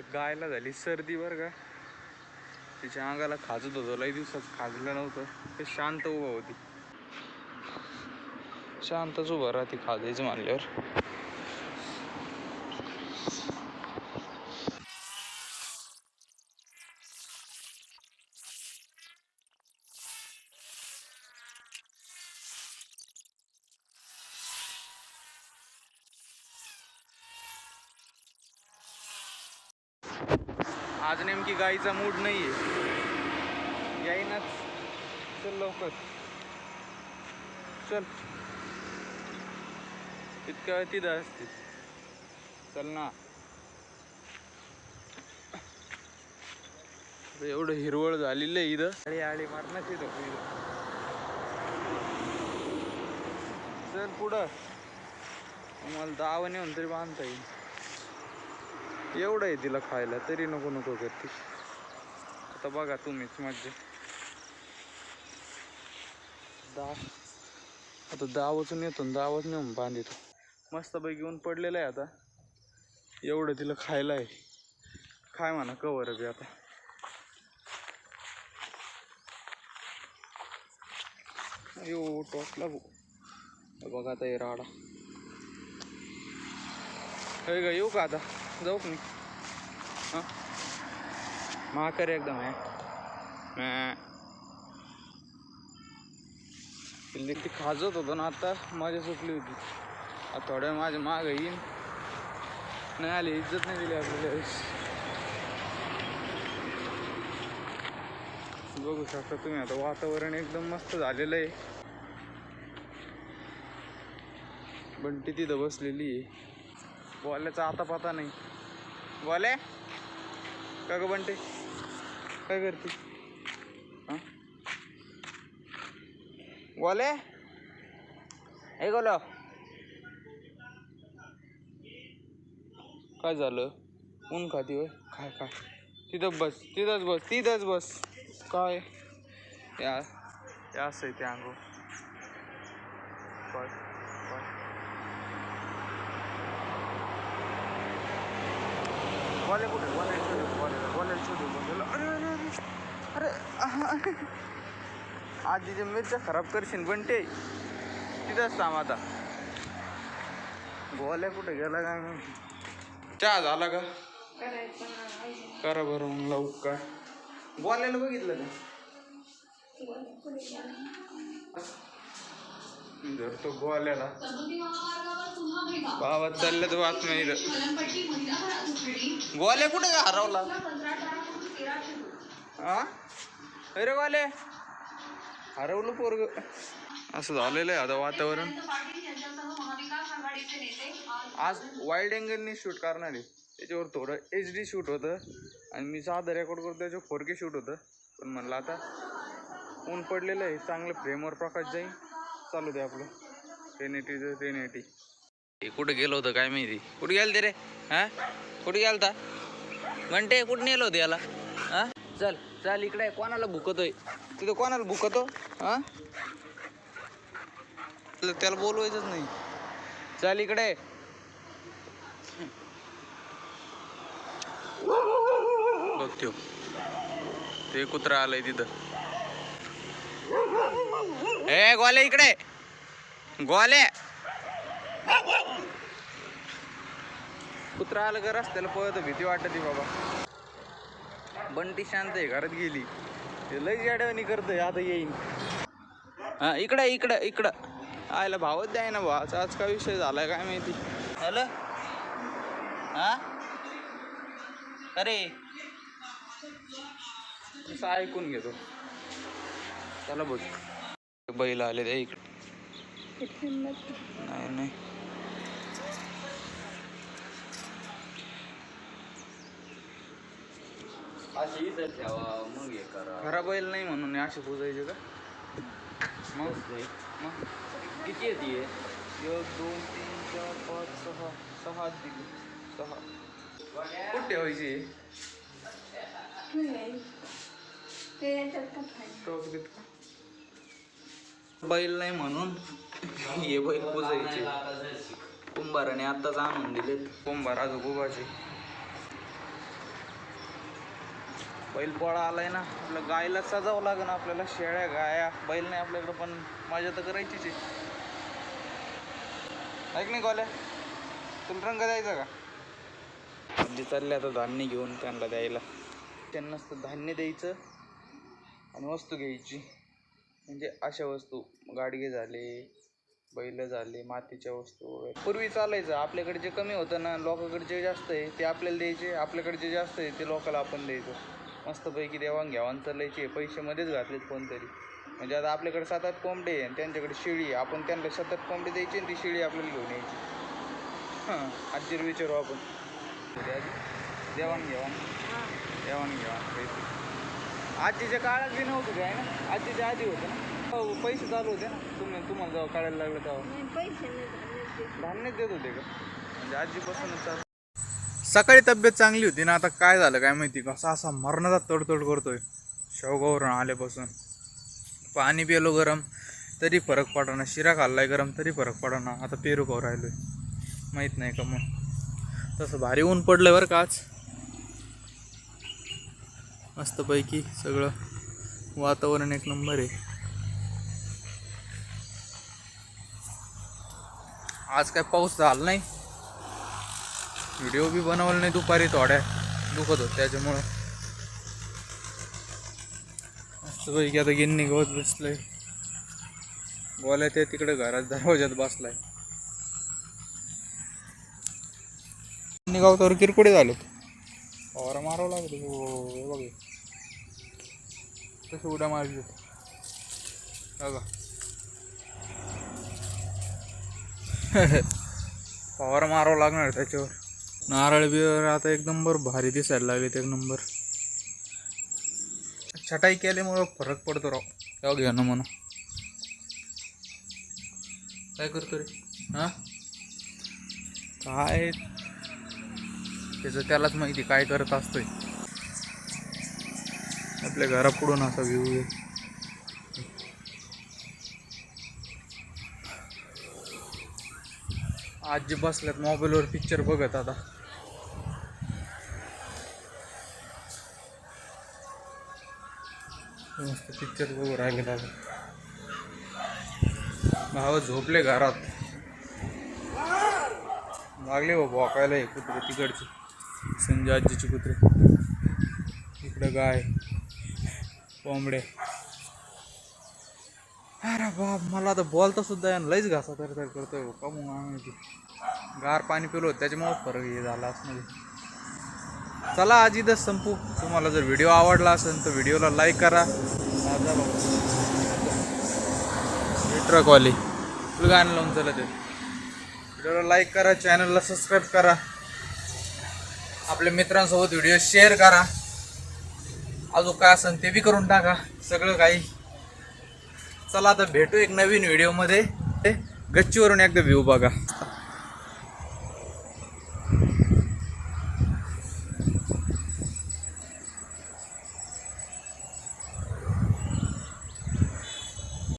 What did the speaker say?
आता गायला झाली सर्दी बरं का. तिच्या अंगाला खाजत होतं लई दिवसात खाजलं नव्हतं. ते शांत उभं होती. शांतच उभं राहते खाजायचं म्हणल्यावर. आज नेमकी गाईचा मूड नाही आहे येईनाच. चल लवकर. चल. इतक्या वेळ तिथं असते. चल ना. एवढं हिरवळ झालेलं आहे इथं. आळी आळी मारण्याच तिथं इथं चल पुढं. मला दावा नेऊन तरी बांधता येईल. एवढं आहे तिला खायला तरी नको नको करते. आता बघा तुम्हीच मज्जा. दहा आता दावच येतो दहा वाजून नेऊन बांधितो. मस्तपैकी ऊन पडलेलं आहे आता. एवढं तिला खायला आहे. खाय म्हणा कवर बी आता. अयो टोचला भाऊ बघा आता हे राडा. हे का येऊ का आता? जाऊ का मी. हां. महाकर एकदम आहे. पिल्ली ती खाजत होतो ना आता माझी सुटली होती. आता थोड्या माझ्या माग येईन. नाही आली इज्जत नाही दिली आपल्याला बघू शकता तुम्ही आता वातावरण एकदम मस्त झालेलं आहे. बंटी तिथं बसलेली आहे. बोलायचा आता पता नाही. बोले? का ग बंटे? काय करते? बोले? हे गोलो. काय झालं? ऊन खाती होय? काय काय तिथं बस तिथंच बस तिथंच बस. काय? या या असं आहे ते अंगो काय काय वाले कुठे? वाले शोधू वाले वाले शोधू बोले अरे अरे अरे अरे आहा. मिरच्या खराब करशील पण ते तिथंच थांब आता. गोवाल्या कुठे गेला काय माहिती? चहा झाला का? करा बरं मग लावू काय गोल्याला बघितलं का? धरतो गोल्याला गावात चालल्यात बातम्या इथं गोल्या कुठे का हरवला? हा अरे गोले हरवलं पोरग. असं झालेलं आहे आता वातावरण. आज वाईल्ड अँगलनी शूट करणार आहे. त्याच्यावर थोडं एच डी शूट होतं. आणि मी साधं रेकॉर्ड करतो त्याच्यावर फोर के शूट होतं. पण म्हणलं आता ऊन पडलेलं आहे. चांगलं फ्रेमवर प्रकाश जाईल. चालू दे आपलं. टेन एटीचं टेन एटी हे कुठं गेलो होतं काय माहिती? कुठे गेलं ते रे? हा? कुठे गेलता? घंटे कुठं नेलं होतं याला? हा? चल चल इकडे कोणाला भुकतोय? तिथं कोणाला भुकतो? हा? त्याला- त्याला बोलवायचंच नाही. चल इकडे. बघतो ते कुत्रा आलंय तिथं. ए गोले इकडे. गोले कुत्रा आलं का रस्त्याला पळत भीती वाटत बाबा. बंटी शांत आहे घरात गेली. ते लई जाड्यावणी करतोय आता येईन. हा इकडे इकडे इकडं. आयला भावच द्याय ना भावाचा आज काय विषय झालाय काय माहिती. हॅलो? हा? अरे. असं ऐकून घेतो चला बघ. बैल आले त्या इकडे. नाही नाही. अशी इथं ठेवा मग हे करा. खरा बैल नाही म्हणून असे पुजायचे का? मग. मग? किती येते एक दोन तीन चार पाच सहा. सहा दिली सहा. कुठे ठेवायची देत का? बैल नाही म्हणून हे बैल पुजायचे. कुंभाराने आत्ताच आणून दिलेत. कुंभार अजून उभाचे बैल पोळा आलाय ना आपलं गायला सजावं लागेल आपल्याला. शेळ्या गाया बैल नाही आपल्याकडं पण मजा तर करायचीच आहे. ऐक नाही गोल्या तुला रंग द्यायचा का? म्हणजे चालले आता धान्य घेऊन त्यांना द्यायला. त्यांना धान्य द्यायचं आणि वस्तू घ्यायची. म्हणजे अशा वस्तू गाडगे झाले बैल झाले मातीच्या वस्तू वगैरे. पूर्वी चालायचं आपल्याकडे जे कमी होतं ना लोकांकडे जे जास्त आहे ते आपल्याला द्यायचे आपल्याकडे जे जास्त आहे ते लोकांना आपण द्यायचो. मस्तपैकी देवाणघेवाण चालायचे पैसे मध्येच घातलेत कोणतरी. म्हणजे आता आपल्याकडे सात आठ कोंबडे आहे आणि त्यांच्याकडे शेळी आहे आपण त्यांना सात आठ कोंबडे द्यायचे आणि ती शेळी आपल्याला घेऊन यायची. हां आजीला विचारू आपण. देवाणघेवाण देवाणघेवाण आजीच्या काळात बी नव्हतं काय ना? आजीच्या आधी होतं ना. हो, पैसे चालू होते ना. तुम्ही तुम्हाला जेव्हा काढायला लागलं तेव्हा. नाही पैसे नाही धान्य देत. धान्यच देत होते का? म्हणजे आजीपासूनच चालू. सकाळी तब्येत चांगली होती ना आता काय झालं काय माहिती? कसा असा मरणाचा तडतड करतोय. शेवगावरून आल्यापासून. पाणी पिलो गरम तरी फरक पडना. शिरा खाल्लाय गरम तरी फरक पडना. आता पेरू खाऊ राहिलोय. माहीत नाही का मग? तसं भारी ऊन पडलंय बरं का आज. मस्तपैकी सगळं वातावरण एक नंबर आहे. आज काय पाऊस झाला नाही. व्हिडिओ बी बनवला नाही दुपारी थोड्या दुखत होत त्याच्यामुळं. मस्तपैकी आता गिन्नी गवत बसलंय. गोल्या ते तिकडे घरात दरवाज्यात बसलाय. गिन्नी गावतावर किरकोडे झाले फवारा मारावं लागले हो हे बघ तसं उड्या मारली बघा फवारा मारावं लागणार त्याच्यावर नारळ बिवर आता एक नंबर भारी दिसायला लागेल एक नंबर। छटाई केल्यामुळं फरक पडतो राव तेव्हा घ्या ना म्हणा हो काय करतो रे? हा? काय? त्याचं त्यालाच माहिती काय करत असतोय. आपल्या घरापुढून असा व्ह्यू आहे आजी बसल्यात मोबाईलवर पिक्चर बघत आता. मस्त पिक्चर बघू राहिले दादा भाव झोपले घरात. लागले बाबा वाकायला हे कुत्रे तिकडचे. संजय आजीचे कुत्रे. इकडं गाय. कोंबडे. अरे बाप मला आता बोलता सुद्धा यानं लईच घासा तर तर करतोय हो. का मग आम्ही गार पाणी पिलो त्याच्यामुळे फरक हे झाला असणार चला आज इथंच संपू. तुम्हाला जर व्हिडिओ आवडला असेल तर व्हिडिओला लाईक करा. माझा ट्रकवाली तुला गाणं लावून चला ते. व्हिडिओला लाईक करा चॅनलला सबस्क्राईब करा. आपल्या मित्रांसोबत व्हिडिओ शेअर करा. अजून काय असेल ते बी करून टाका सगळं काही. चला आता भेटू एक नवीन व्हिडिओमध्ये. गच्चीवरून एकदा व्ह्यू बघा.